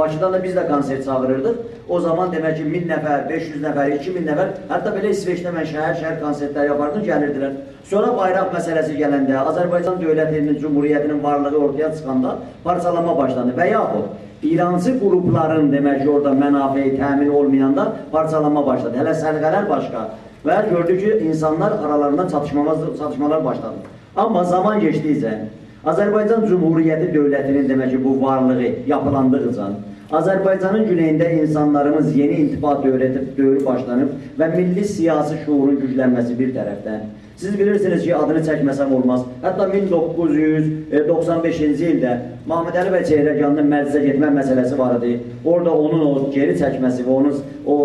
Bakıdan da biz də konsert çağırırdıq. O zaman demək ki 1000 nəfər, 500 nəfər, 2000 nəfər, hətta belə İsveçdə mən şəhər-şəhər konsertlər yapardım, gəlirdilər. Sonra bayraq məsələsi gələndə, Azərbaycan dövlətinin, cümhuriyyətinin varlığı ortaya çıxanda parçalanma başlandı və yaxud İrancı qrupların demək ki orada mənafeyi təmin olmayanda parçalanma başladı. Hələ sərqələr başqa və gördük ki insanlar aralarında çatışmalar başladı. Amma zaman keçdikcə Azərbaycan Cumhuriyyəti dövlətinin demək ki, bu varlığı yapılandıqca, Azərbaycanın güneyində insanlarımız yeni intiba dövrü, dövrü başlanıb və milli siyasi şuurun güclənməsi bir tərəfdən. Siz bilirsiniz ki, adını çəkməsəm olmaz. Hətta 1995-ci ildə Mahmud Əli bəy Çehrəganın məclisə getmə məsələsi var idi. Orada onun o geri çəkməsi və onun o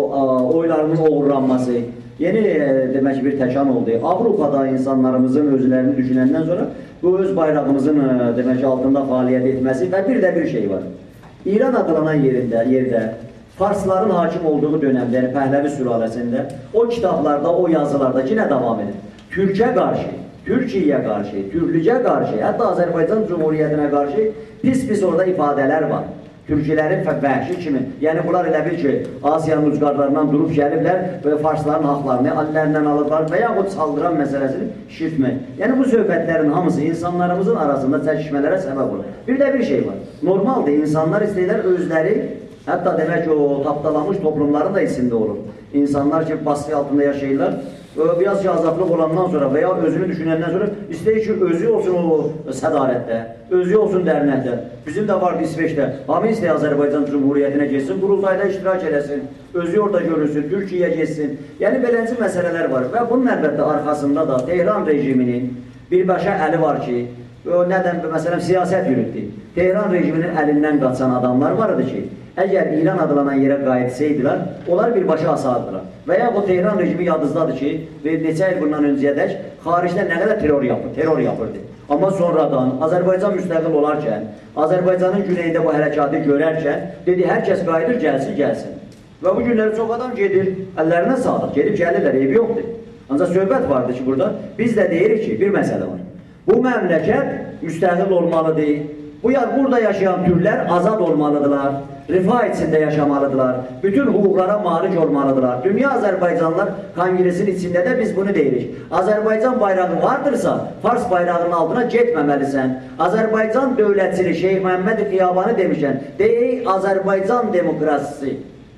oylarının oğurlanması yeni e, demək bir təkan oldu. Avropada insanlarımızın özlərini düşünəndən sonra bu öz bayrağımızın e, demək altında fəaliyyət etməsi və bir də bir şey var. İran adlanan yerində, yerdə Farsların hakim olduğu dönemdə, yəni Pəhləvi sülaləsində o kitablarda, o yazılarda yenə davam edir. Türkə qarşı, Türkiyəyə qarşı, Türklücə qarşı, hətta Azərbaycan Cumhuriyyətinə qarşı pis-pis orada ifadələr var. Türklərin vəhşi kimi, yəni bunlar elə bil ki, Asiyanın ucqarlarından durub gəliblər və Farsların haqlarını əllərindən alıblar və yaxud saldıran məsələsini şirtmək. Yəni bu söhbətlərin hamısı insanlarımızın arasında çəkişmələrə səbəb olur. Bir də bir şey var. Normaldır, insanlar istəyirlər özləri, hətta demək o tapdalanmış toplumların da içində olur. İnsanlar ki, baskı altında yaşayırlar, biraz ki azadlıq olandan sonra və ya özünü düşünəndən sonra istəyir ki, özü olsun o sədarətdə, özü olsun dərnəkdə. Bizim də vardı İsveçdə. Hamı istəyir Azərbaycan Cumhuriyyətinə geçsin, qurultayda iştirak eləsin, özü orada görürsün, Türkiyəyə geçsin. Yəni beləncə məsələlər var və bunun əlbəttə arxasında da Tehran rejiminin birbaşa əli var ki, o nədən, məsələn, siyasət yürütdü. Tehran rejiminin əlindən qaçan adamlar var idi ki, Əgər İran adlanan yerə qayıtsaydılar, onlar birbaşa asardılar. Və ya o Tehran rejimi yadınızdadır ki, və neçə il bundan öncəyədək xaricdə nə qədər terror yapır, terror yapırdı. Amma sonradan Azərbaycan müstəqil olarkən, Azərbaycanın güneyində bu hərəkatı görərkən, dedi, hər kəs qayıdır, gəlsin, gəlsin. Və bu günləri çox adam gedir, əllərinə sağlıq, gedib gəlirlər, eybi yoxdur. Ancaq söhbət vardır ki, burada biz də deyirik ki, bir məsələ var. Bu məmləkət müstəqil olmalıdır. Bu yer burada yaşayan türlər azad olmalıdırlar rifah içində yaşamalıdırlar. Bütün hüquqlara malik olmalıdırlar. Dünya Azərbaycanlılar Kongresin içində də biz bunu deyirik. Azərbaycan bayrağı vardırsa, Fars bayrağının altına getməməlisən. Azərbaycan dövlətçili Şeyh Məhəmməd Xiyabanı demişən, deyək Azərbaycan demokrasisi.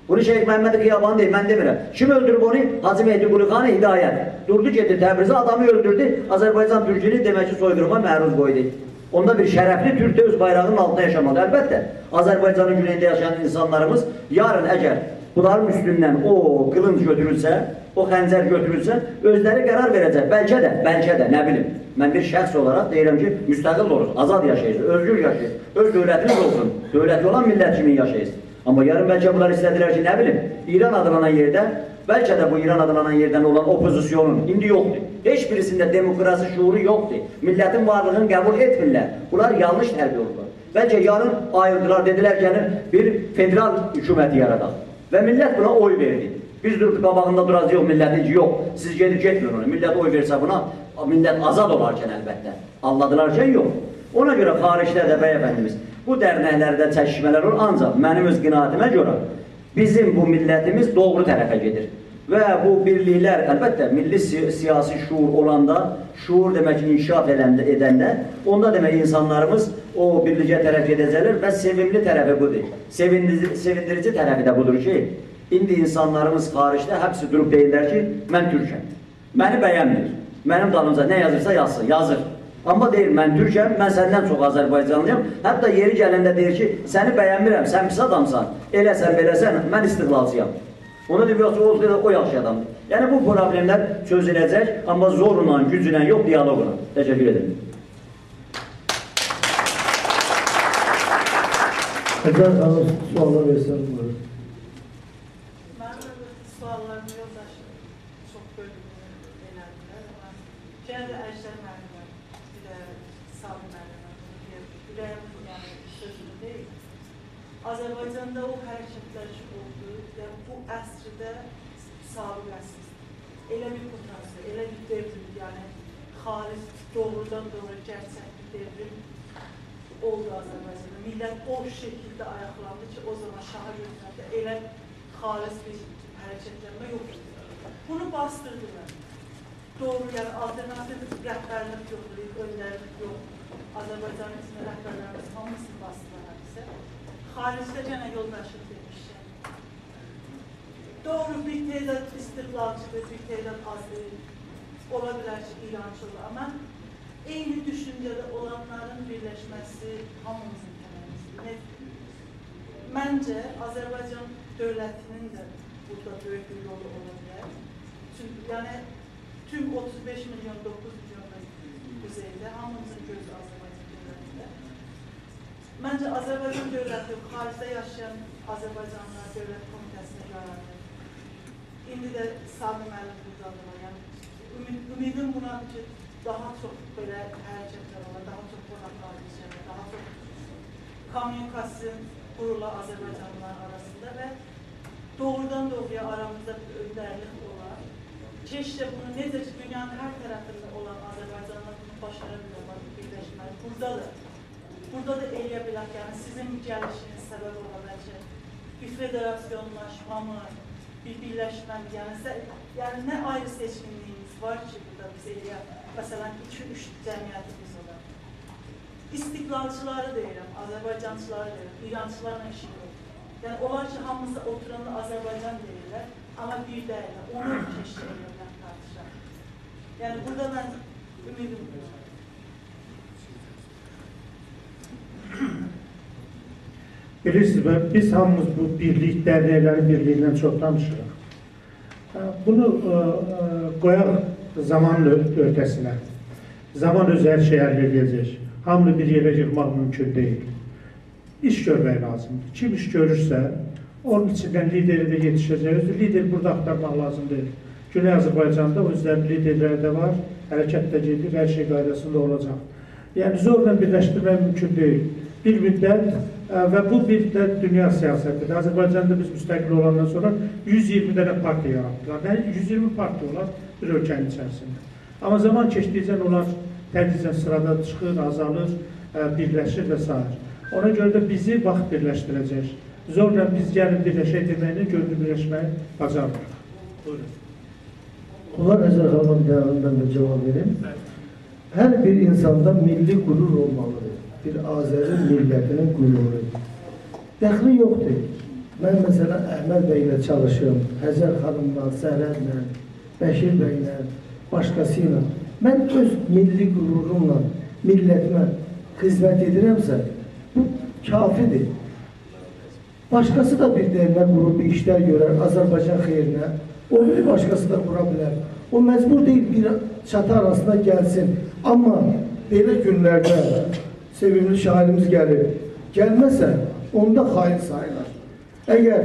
Bunu Şeyh Məhəmməd Xiyabanı deyir, mən demirəm. Kim öldürüb onu? Hacı Mehdi Quluxanı Hidayət. Durdu getdi Təbrizə, adamı öldürdü. Azərbaycan türkünü demək ki, soyqırıma məruz qoydu. Onda bir şərəfli türk də öz bayrağının altında yaşamalı. Əlbəttə, Azərbaycanın güneyində yaşayan insanlarımız yarın əgər bunların üstündən o qılınc götürülsə, o xəncər götürülsə, özləri qərar verəcək. Bəlkə də, bəlkə də, nə bilim. Mən bir şəxs olaraq deyirəm ki, müstəqil oluruz, azad yaşayırız, özgür yaşayırız, öz dövlətimiz olsun, dövlətli olan millət kimi yaşayırız. Amma yarın bəlkə bunlar istədilər ki, nə bilim, İran adlanan yerdə Bəlkə də bu İran adlanan yerdən olan opozisyonun indi yoxdur. Heç birisində demokrasi şuuru yoxdur. Millətin varlığını qəbul etmirlər. Bunlar yanlış tərbiyə olurlar. Bəlkə yarın ayırdılar, dedilər gəlin bir federal hökuməti yaradaq. Və millət buna oy verdi. Biz durub qabağında duracaq yox, millətin yox, siz gedib getmir onu. Millət oy versə buna, millət azad olarkən əlbəttə. Anladılarkən yox. Ona görə xaricdə də bəy əfəndimiz, bu dərnəklərdə çəkişmələr olur, ancaq mənim öz qinaatimə görə bizim bu millətimiz doğru tərəfə gedir. Və bu birliklər, əlbəttə, milli si siyasi şuur olanda, şuur demək ki, inkişaf edəndə, edəndə, onda demək insanlarımız o birlicə tərəf gedəcəklər və sevimli tərəfi budur. Sevindirici, sevindirici tərəfi də budur ki, indi insanlarımız xaricdə həbsi durub deyirlər ki, mən türkəm. Məni bəyənmir. Mənim dalımca nə yazırsa yazsın, yazır. Amma deyir, mən türkəm, mən səndən çox Azərbaycanlıyam. Hətta yeri gələndə deyir ki, səni bəyənmirəm, sən pis adamsan, eləsən, beləsən, mən istiqlalcıyam. Ona deyir, yoxsa o, o yaxşı adamdır. Yəni bu problemlər çözüləcək, amma zorla, güclə yox, diyaloqla. Təşəkkür. Tekrar hanım suallar verirsen buyurun. Azerbaycan'da o hareketler oldu. Yani bu əsrdə sabit əsr. Elə bir potansiyel, elə bir devrim, yani xaric doğrudan doğru gerçek bir devrim oldu Azerbaycan'da. Millet o şekilde ayaklandı ki o zaman gözlərində elə xalis bir hərəkətlənmə yoxdur. Bunu bastırdılar. Doğru, yəni alternativ rəhbərlik yoxdur, öndərlik yox. Azərbaycanın rəhbərlərimiz hamısını bastılar hadisə. Xaricdə gənə yoldaşlıq demişəm. Doğru, bir teyzat istiqlalçıdır, bir teyzat azdır. Ola bilər ki, İrançıdır. Amma eyni düşüncədə olanların birləşməsi hamımızın tələbisidir. Məncə Azərbaycan dövlətinin də burada böyük bir rolu ola bilər. Çünki yəni tüm 35 milyon 9 milyon kuzeydə hamımızın gözü Azərbaycan. Məncə Azərbaycan dövləti xaricdə yaşayan Azərbaycanlılar dövlət komitəsini yaratdı. İndi də Sami müəllim buradadır. Yəni ümid, ümidim bunadır ki, daha çox belə hərəkətlər olar, daha çox qonaqlar düşər, daha çox kommunikasyon qurula Azərbaycanlılar arasında və doğrudan doğruya aramızda bir öndərlik olar. Keşke bunu necə ki, dünyanın hər tərəfində olan Azərbaycanlılar bunu başara bilərlər, birləşməli. Burada da, burada da eləyə bilər, yəni sizin gəlişiniz səbəb ola bəlkə bir federasyonlaşmamı, bir birləşmə, yəni, sə, yəni nə ayrı seçimliyimiz var ki, burada biz eləyə, məsələn, 2-3 cəmiyyətimiz olar. İstiqlalçıları deyirəm, Azərbaycançıları deyirəm, İrançılarla işi yox. Yəni onlar ki, hamısı oturanda Azərbaycan deyirlər, amma bir deyirlər, onu keşke eləyirlər tartışar. Yəni burada mən ümidim var. Bilirsiniz, biz hamımız bu birlik, derneklerin birliğinden çok danışırıq. Bunu koyaq zamanın ö- ötesine. Zaman özü her şeyi halledecek. Hamını bir yere yığmaq mümkün değil. İş görmək lazımdır. Kim iş görürsə, onun içindən lideri də yetişəcək. Özü lider burada axtarmaq lazım deyil. Güney Azərbaycanda özlərinin liderləri də var, hərəkət də gedir, hər şey qaydasında olacaq. Yəni zorla birləşdirmək mümkün deyil. Bir müddət və bu bir də dünya siyasətidir. Azərbaycanda biz müstəqil olandan sonra 120 dənə partiya yaratdılar. Yəni 120 partiya olar bir ölkənin içərisində. Amma zaman keçdikcə onlar tədricən sırada çıxır, azalır, e, birləşir və s. Ona görə də bizi vaxt birləşdirəcək. Zorla biz gəlin birləşək deməklə görünür birləşməyi bacarmırıq. Buyurun. Ulan Ezer Hanım'ın cevabından da cevap vereyim. Her bir insanda milli gurur olmalıdır. Bir Azeri milletinin gururu. Dəxli yoxdur. Mən məsələn Əhməd bəylə çalışıram. Həzər xanımla, Sərədlə, Bəşir bəylə, başqası ilə. Mən öz milli qürurumla millətimə xidmət edirəmsə, bu kafidir. Başqası da bir dərnək qurub bir işlər görər Azərbaycan xeyrinə. O bir başqası da qura bilər. O məcbur deyil bir çatı arasına gəlsin. Amma belə günlərdə sevimli şairimiz gəlir. Gəlməsə, onda xain sayılır. Əgər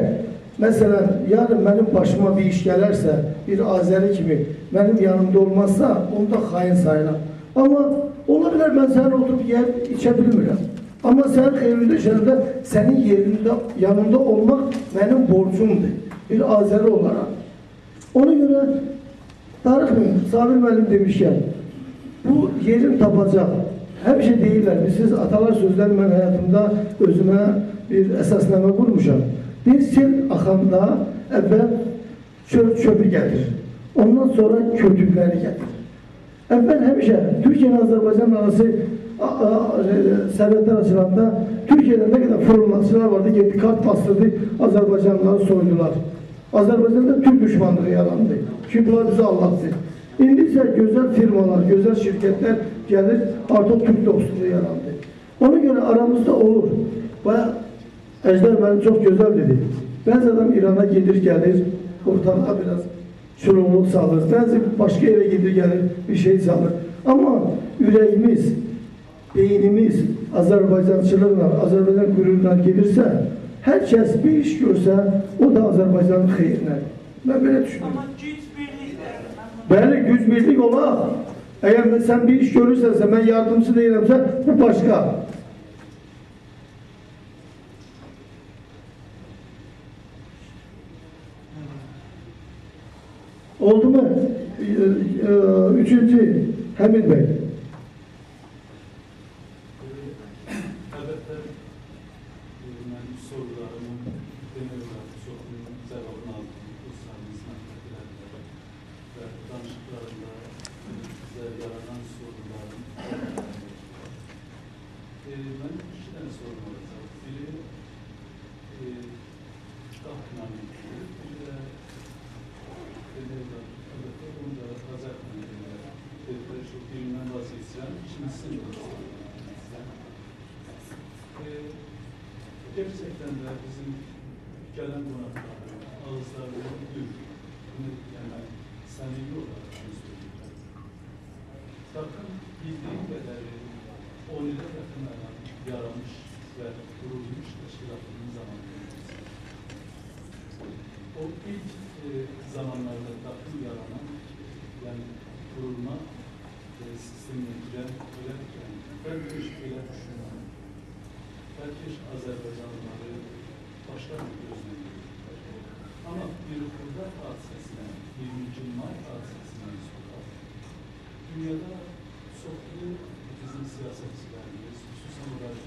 məsələn, yarın mənim başıma bir iş gələrsə, bir Azəri kimi mənim yanımda olmazsa, onda xain sayılır. Amma ola bilər mən sənə oturub yeyib içə bilmirəm. Amma sən xeyirli düşəndə sənin yerində, yanında olmaq mənim borcumdur. Bir Azəri olaraq. Ona görə Tarık Bey, Sabir müəllim demişkən, bu yerin tapacaq. Hemşe değiller. Siz atalar sözler ben hayatımda özüme bir esasname kurmuşam. Bir sil akanda evvel çöp çöpü getir. Ondan sonra kötülükleri getir. Evvel hemşe Türkiye ile Azerbaycan arası şey, Servetler açılanda Türkiye'de ne kadar fırınlasılar vardı, gitti kart bastırdı, Azerbaycanlıları soydular. Azerbaycan'da Türk düşmanlığı yalandı. Çünkü bunlar bize Allah'tı. İndi isə gözəl firmalar, gözəl şirkətlər gəlir, artıq Türk dostluğu yarandı. Ona görə aramızda olur. Bayağı Əjdər mənim çox gözəl dedi. Bəzi adam İrana gedir, gəlir, ortalığa biraz çürümlük salır. Bəzi başqa yerə gedir, gəlir, bir şey salır. Amma ürəyimiz, beynimiz Azərbaycançılıqla, Azərbaycan qürurla gedirsə, hər kəs bir iş görsə, o da Azərbaycanın xeyrinə. Mən belə düşünürəm. Amma güc birlikdə. mən bunu- Bəli, güc birlik olaq. Əgər mən- sən bir iş görürsənsə, mən yardımcı deyirəmsə, bu başqa. Oldu mu? Ee, e, Üçüncü, Hamid Bey. sorum lazım. Ee, ben iki tane sorum olacak. Biri e, kitap inanmıyor. Bir de Edirne'de elbette onu da Kazak Edirne'de. Edirne'de çok bilinen bazı. Şimdi sizin de ee, gerçekten de bizim gelen konaklar, ağızlarımız gül. Bunu yani samimi olarak söylüyorum. Bakın bildiğim kadarıyla 10 yıla yakın yaramış ve kurulmuş teşkilatının zamanındayız. O ilk e, zamanlarda takım yaranan yani kurulma e, sistemine giren bu işi öyle düşünüyorum. Belki Azerbaycanlıları başka bir gözle görüyorlar. Ama bir okulda hadisesine, 20. May hadisesine sokak. Dünyada sokulu bizim siyasetçilerimiz, hususan olarak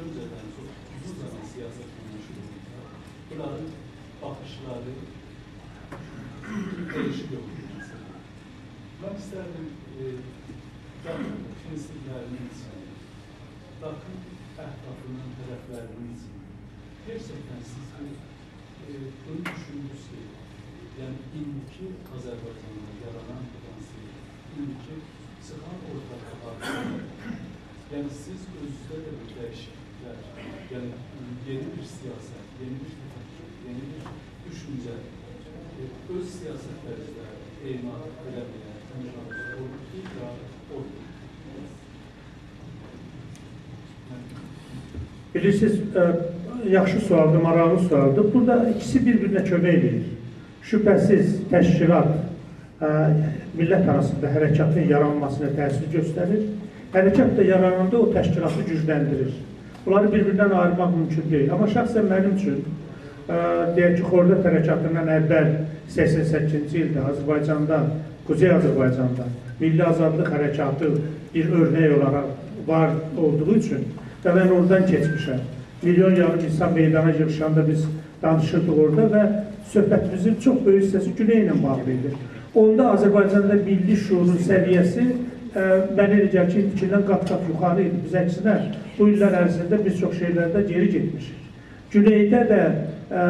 önceden çok uzun zaman siyaset konuşulduğunda bunların bakışları değişik olur mesela. Ben isterdim e, bakın prensiplerinin için, bakın ehlakının için. Gerçekten siz bu, e, bunu düşündünüz ki, yani indiki Azerbaycan'da yaranan indiki sıkan ortada yani siz özünüzde de bir değişiklikler, yani yeni bir siyaset, yeni bir tefekkür, yeni bir düşünce, e, öz siyasetlerinizde eman edemeyen, olur ki, ya olur. Bilirsiniz, e, yaxşı sualdır, maraqlı sualdır. Burada ikisi bir-birinə kömək edir. Şübhəsiz təşkilat millət arasında hərəkatın yaranmasına təsir göstərir. Hərəkat da yarananda o təşkilatı gücləndirir. Bunları bir-birindən ayırmaq mümkün deyil. Amma şəxsən mənim üçün, deyək ki, Xordət hərəkatından əvvəl 88-ci ildə Azərbaycanda, Kuzey Azərbaycanda milli azadlıq hərəkatı bir örnək olaraq var olduğu üçün və mən oradan keçmişəm. Milyon yarım insan meydana yığışanda biz danışırdıq orada və söhbətimizin çox böyük hissəsi Güney ilə bağlı idi. Onda Azərbaycanda milli şuurun səviyyəsi ə, mənə elə gəlir ki, indikindən qat-qat yuxarı idi. Biz əksinə bu illər ərzində bir çox şeylərdə geri getmişik. Güneydə də ə,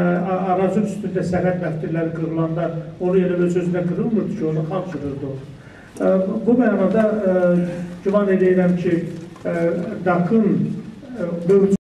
Arazın üstündə sərhəd məftilləri qırılanda onu elə öz özünə qırılmırdı ki, onu xalq qırırdı. Ə, Bu mənada ə, güman edirəm ki, ə, ə, mövcud